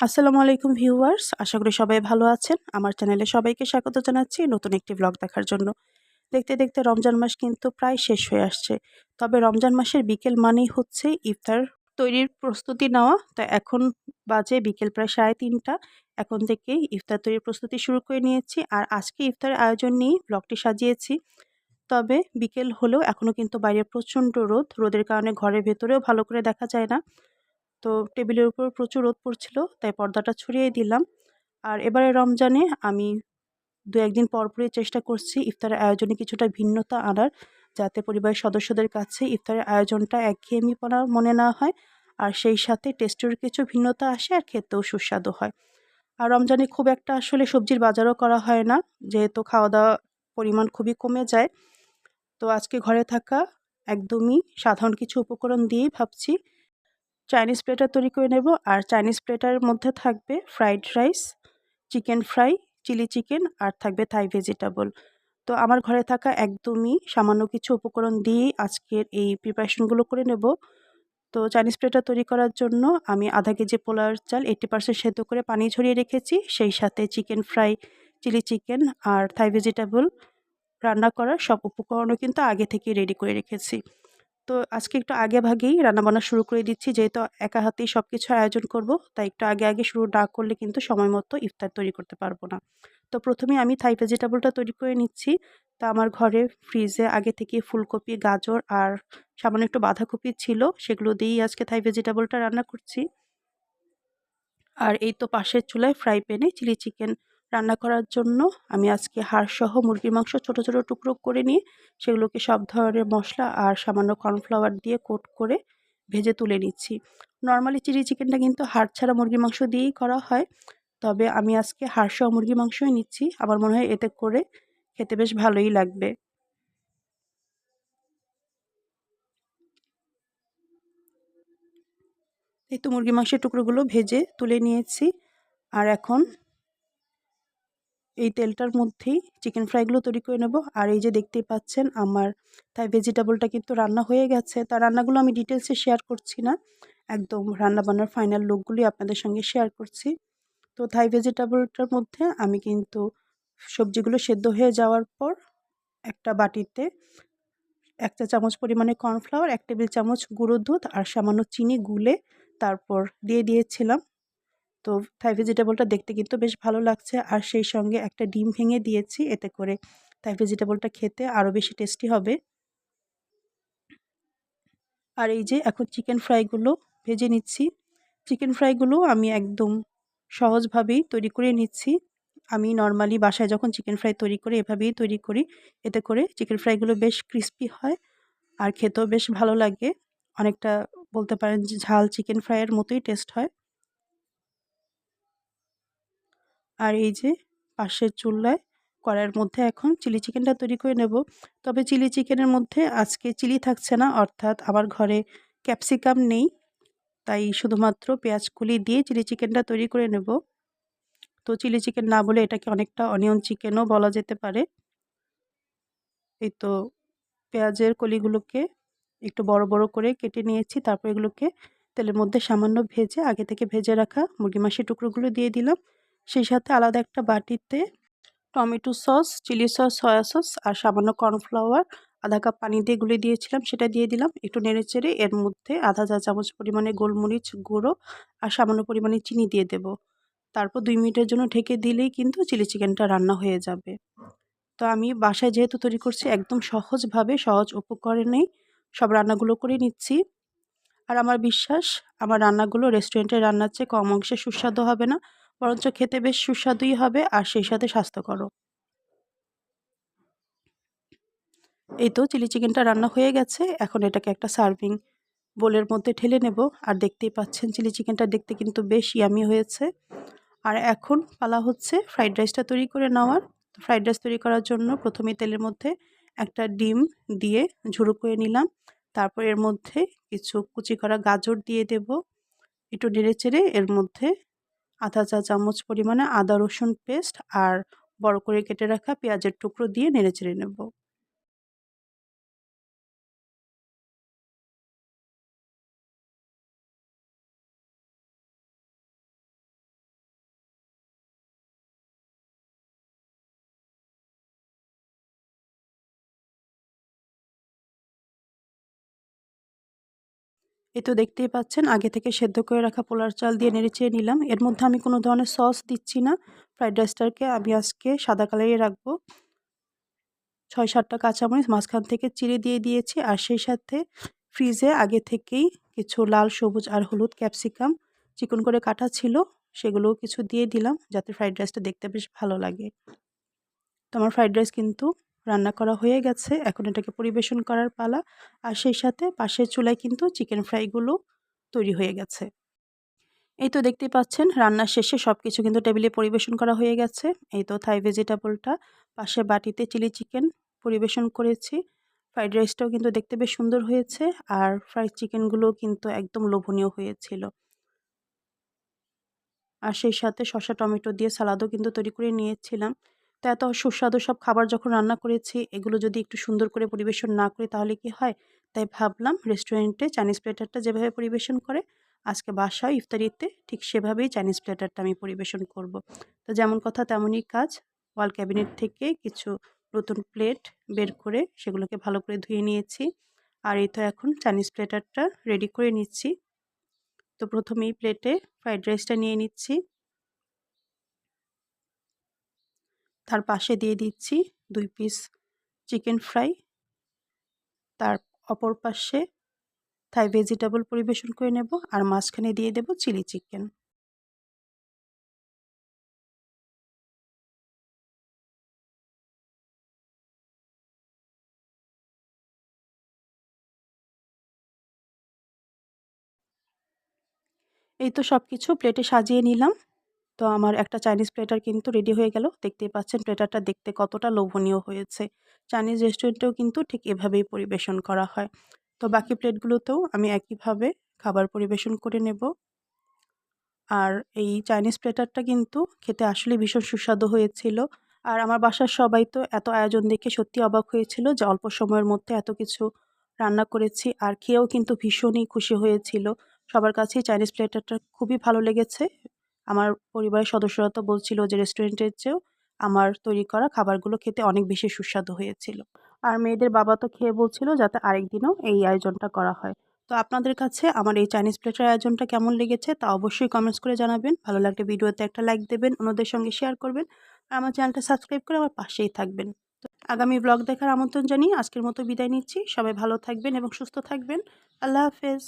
আসসালামু আলাইকুম ভিউয়ার্স, আশা করি সবাই ভালো আছেন। আমার চ্যানেলে সবাইকে স্বাগত জানাচ্ছি নতুন একটি ব্লগ দেখার জন্য। দেখতে দেখতে রমজান মাস কিন্তু প্রায় শেষ হয়ে আসছে। তবে রমজান মাসের বিকেল মানেই হচ্ছে ইফতার তৈরির প্রস্তুতি নেওয়া। তা এখন বাজে বিকেল প্রায় সাড়ে তিনটা। এখন থেকেই ইফতার তৈরির প্রস্তুতি শুরু করে নিয়েছি। আর আজকে ইফতার আয়োজন নিয়েই ব্লগটি সাজিয়েছি। তবে বিকেল হলেও এখনও কিন্তু বাইরে প্রচণ্ড রোদ। রোদের কারণে ঘরের ভেতরেও ভালো করে দেখা যায় না। তো টেবিলের উপর প্রচুর রোদ পড়ছিল, তাই পর্দাটা ছড়িয়ে দিলাম। আর এবারে রমজানে আমি দু একদিন পরপরই চেষ্টা করছি ইফতারের আয়োজনে কিছুটা ভিন্নতা আনার, যাতে পরিবারের সদস্যদের কাছে ইফতারের আয়োজনটা একঘেয়েমি একঘেয়েমিপনা মনে না হয়, আর সেই সাথে টেস্টের কিছু ভিন্নতা আসে আর খেতেও সুস্বাদু হয়। আর রমজানে খুব একটা আসলে সবজির বাজারও করা হয় না, যেহেতু খাওয়া দাওয়া পরিমাণ খুবই কমে যায়। তো আজকে ঘরে থাকা একদমই সাধারণ কিছু উপকরণ দিয়েই ভাবছি চাইনিজ প্লেটার তৈরি করে নেব। আর চাইনিজ প্লেটার মধ্যে থাকবে fried rice chicken fry chilli chicken আর থাকবে থাই ভেজিটেবল তো আমার ঘরে থাকা একদমই সামান্য কিছু উপকরণ দিয়েই আজকের এই প্রিপারেশনগুলো করে নেব। তো চাইনিজ প্লেটার তৈরি করার জন্য আমি আধা কেজি পোলার চাল এইটি পার্সেন্ট সেদ্ধ করে পানি ঝরিয়ে রেখেছি। সেই সাথে চিকেন ফ্রাই চিলি চিকেন আর থাই ভেজিটেবল রান্না করার সব উপকরণও কিন্তু আগে থেকেই রেডি করে রেখেছি। তো আজকে একটু আগে ভাগেই রান্নাবান্না শুরু করে দিচ্ছি। যেহেতু একা হাতেই সব কিছুর আয়োজন করব, তাই একটু আগে আগে শুরু না করলে কিন্তু সময় মতো ইফতার তৈরি করতে পারব না। তো প্রথমে আমি থাই ভেজিটেবলটা তৈরি করে নিচ্ছি। তা আমার ঘরে ফ্রিজে আগে থেকে ফুলকপি, গাজর আর সামান্য একটু বাঁধাকপি ছিল, সেগুলো দিয়েই আজকে থাই ভেজিটেবলটা রান্না করছি। আর এই তো পাশের চুলায় ফ্রাই প্যানে চিলি চিকেন রান্না করার জন্য আমি আজকে হাড়সহ মুরগির মাংস ছোট ছোট টুকরো করে নিয়ে সেগুলোকে সব ধরনের মশলা আর সামান্য কর্নফ্লাওয়ার দিয়ে কোট করে ভেজে তুলে নিচ্ছি। নর্মালি চিলি চিকেনটা কিন্তু হাড় ছাড়া মুরগির মাংস দিয়েই করা হয়। তবে আমি আজকে হাড়সহ মুরগির মাংসই নিচ্ছি। আমার মনে হয় এতে করে খেতে বেশ ভালোই লাগবে। এই তো মুরগি মাংসের টুকরোগুলো ভেজে তুলে নিয়েছি। আর এখন এই তেলটার মধ্যেই চিকেন ফ্রাইগুলো তৈরি করে নেব। আর এই যে দেখতেই পাচ্ছেন, আমার তাই ভেজিটেবলটা কিন্তু রান্না হয়ে গেছে। তার রান্নাগুলো আমি ডিটেলসে শেয়ার করছি না। একদম রান্না বান্নার ফাইনাল লুকগুলি আপনাদের সঙ্গে শেয়ার করছি। তো থাই ভেজিটেবলটার মধ্যে আমি কিন্তু সবজিগুলো সেদ্ধ হয়ে যাওয়ার পর একটা বাটিতে এক চা চামচ পরিমাণে কর্নফ্লাওয়ার এক টেবিল চামচ গুঁড়ো দুধ আর সামান্য চিনি গুলে তারপর দিয়ে দিয়েছিলাম। তো থাই ভেজিটেবলটা দেখতে কিন্তু বেশ ভালো লাগছে। আর সেই সঙ্গে একটা ডিম ভেঙে দিয়েছি এতে করে থাই ভেজিটেবলটা খেতে আরও বেশি টেস্টি হবে। আর এই যে এখন চিকেন ফ্রাইগুলো ভেজে নিচ্ছি। চিকেন ফ্রাইগুলো আমি একদম সহজভাবেই তৈরি করে নিচ্ছি। আমি নর্মালি বাসায় যখন চিকেন ফ্রাই তৈরি করি, এভাবেই তৈরি করি। এতে করে চিকেন ফ্রাইগুলো বেশ ক্রিস্পি হয় আর খেতেও বেশ ভালো লাগে। অনেকটা বলতে পারেন যে ঝাল চিকেন ফ্রাইয়ের মতোই টেস্ট হয়। আর এই যে পাশের চুল্লায় কড়াইয়ের মধ্যে এখন চিলি চিকেনটা তৈরি করে নেব। তবে চিলি চিকেনের মধ্যে আজকে চিলি থাকছে না, অর্থাৎ আমার ঘরে ক্যাপসিকাম নেই। তাই শুধুমাত্র পেঁয়াজ কুলি দিয়ে চিলি চিকেনটা তৈরি করে নেব। তো চিলি চিকেন না বলে এটাকে অনেকটা অনিয়ন চিকেনও বলা যেতে পারে। এই তো পেঁয়াজের কলিগুলোকে একটু বড় বড় করে কেটে নিয়েছি, তারপর এগুলোকে তেলের মধ্যে সামান্য ভেজে আগে থেকে ভেজে রাখা মুরগি মাসির টুকরোগুলো দিয়ে দিলাম। সেই সাথে আলাদা একটা বাটিতে tomato sauce, chilli sauce, soya sauce আর সামান্য কর্নফ্লাওয়ার, আধা কাপ পানি দিয়ে গুলে দিয়েছিলাম, সেটা দিয়ে দিলাম। একটু নেড়ে চেড়ে এর মধ্যে আধা চা চামচ পরিমাণে গোলমরিচ গুঁড়ো আর সামান্য পরিমাণে চিনি দিয়ে দেব। তারপর দুই মিনিটের জন্য ঢেকে দিলেই কিন্তু চিলি চিকেনটা রান্না হয়ে যাবে। তো আমি বাসায় যেহেতু তৈরি করছি, একদম সহজভাবে, সহজ উপকরণেই সব রান্নাগুলো করে নিচ্ছি। আর আমার বিশ্বাস, আমার রান্নাগুলো রেস্টুরেন্টের রান্নার চেয়ে কম অংশে সুস্বাদু হবে না। বরঞ্চ খেতে বেশ সুস্বাদুই হবে আর সেই সাথে স্বাস্থ্যকরও। এই তো চিলি চিকেনটা রান্না হয়ে গেছে, এখন এটাকে একটা সার্ভিং বোলের মধ্যে ঠেলে নেব। আর দেখতেই পাচ্ছেন চিলি চিকেনটা দেখতে কিন্তু বেশ ইয়ামি হয়েছে। আর এখন পালা হচ্ছে ফ্রাইড রাইসটা তৈরি করে নেওয়ার। ফ্রাইড রাইস তৈরি করার জন্য প্রথমে তেলের মধ্যে একটা ডিম দিয়ে ঝুড়ো করে নিলাম। তারপর এর মধ্যে কিছু কুচি করা গাজর দিয়ে দেব। একটু নেড়ে চেড়ে এর মধ্যে আধা চা চামচ পরিমাণে আদা রসুন পেস্ট আর বড় করে কেটে রাখা পেঁয়াজের টুকরো দিয়ে নেড়ে চেড়ে নেব। এই তো দেখতেই পাচ্ছেন, আগে থেকে সেদ্ধ করে রাখা পোলার চাল দিয়ে নেড়েচেড়ে নিলাম। এর মধ্যে আমি কোনো ধরনের সস দিচ্ছি না। ফ্রাইড রাইসটাকে আমি আজকে সাদা কালারে রাখব। ছয় সাতটা কাঁচামরিচ, মাঝখান থেকে চিড়ে দিয়ে দিয়েছি আর সেই সাথে ফ্রিজে আগে থেকেই কিছু লাল, সবুজ আর হলুদ ক্যাপসিকাম, চিকন করে কাটা ছিল, সেগুলোও কিছু দিয়ে দিলাম যাতে ফ্রাইড রাইসটা দেখতে বেশ ভালো লাগে। তো আমার ফ্রাইড রাইস কিন্তু রান্না করা হয়ে গেছে। এখন এটাকে পরিবেশন করার পালা। আর সেই সাথে পাশের চুলায় কিন্তু চিকেন ফ্রাইগুলো তৈরি হয়ে গেছে। এই তো দেখতে পাচ্ছেন রান্নার শেষে সব কিছু কিন্তু টেবিলে পরিবেশন করা হয়ে গেছে। এই তো থাই ভেজিটেবলটা পাশে বাটিতে চিলি চিকেন পরিবেশন করেছি। ফ্রাইড রাইসটাও কিন্তু দেখতে বেশ সুন্দর হয়েছে। আর ফ্রাইড চিকেনগুলো কিন্তু একদম লোভনীয় হয়েছিল। আর সেই সাথে শসা, টমেটো দিয়ে সালাদও কিন্তু তৈরি করে নিয়েছিলাম। তো এত সুস্বাদু সব খাবার যখন রান্না করেছি, এগুলো যদি একটু সুন্দর করে পরিবেশন না করি তাহলে কি হয়? তাই ভাবলাম রেস্টুরেন্টে চাইনিজ প্লেটারটা যেভাবে পরিবেশন করে, আজকে বাসায় ইফতারিতে ঠিক সেভাবেই চাইনিজ প্লেটারটা আমি পরিবেশন করব। তো যেমন কথা তেমনই কাজ ওয়াল ক্যাবিনেট থেকে কিছু নতুন প্লেট বের করে সেগুলোকে ভালো করে ধুয়ে নিয়েছি। আর এই তো এখন চাইনিজ প্লেটারটা রেডি করে নিচ্ছি। তো প্রথমেই প্লেটে ফ্রাইড রাইসটা নিয়ে নিচ্ছি। তার পাশে দিয়ে দিচ্ছি দুই পিস চিকেন ফ্রাই তার অপর পাশে থাই ভেজিটেবল পরিবেশন করে নেব আর মাঝখানে দিয়ে দেব চিলি চিকেন এই তো সব কিছু প্লেটে সাজিয়ে নিলাম। তো আমার একটা চাইনিজ প্লেটার কিন্তু রেডি হয়ে গেল। দেখতেই পাচ্ছেন প্লেটারটা দেখতে কতটা লোভনীয় হয়েছে। চাইনিজ রেস্টুরেন্টেও কিন্তু ঠিক এভাবেই পরিবেশন করা হয়। তো বাকি প্লেটগুলোতেও আমি একইভাবে খাবার পরিবেশন করে নেব। আর এই চাইনিজ প্লেটারটা কিন্তু খেতে আসলে ভীষণ সুস্বাদু হয়েছিল। আর আমার বাসার সবাই তো এত আয়োজন দেখে সত্যি অবাক হয়েছিল যে অল্প সময়ের মধ্যে এত কিছু রান্না করেছি। আর খেয়েও কিন্তু ভীষণই খুশি হয়েছিল। সবার কাছেই চাইনিজ প্লেটারটা খুবই ভালো লেগেছে। আমার পরিবারের সদস্যরা তো বলছিল যে রেস্টুরেন্টের চেয়েও আমার তৈরি করা খাবারগুলো খেতে অনেক বেশি সুস্বাদু হয়েছিল। আর মেয়েদের বাবা তো খেয়ে বলছিল যাতে আরেকদিনও এই আয়োজনটা করা হয়। তো আপনাদের কাছে আমার এই চাইনিজ প্লেটের আয়োজনটা কেমন লেগেছে তা অবশ্যই কমেন্টস করে জানাবেন। ভালো লাগলে ভিডিওতে একটা লাইক দেবেন, অন্যদের সঙ্গে শেয়ার করবেন আর আমার চ্যানেলটা সাবস্ক্রাইব করে আমার পাশেই থাকবেন। তো আগামী ব্লগ দেখার আমন্ত্রণ জানিয়ে আজকের মতো বিদায় নিচ্ছি। সবাই ভালো থাকবেন এবং সুস্থ থাকবেন। আল্লাহ হাফেজ।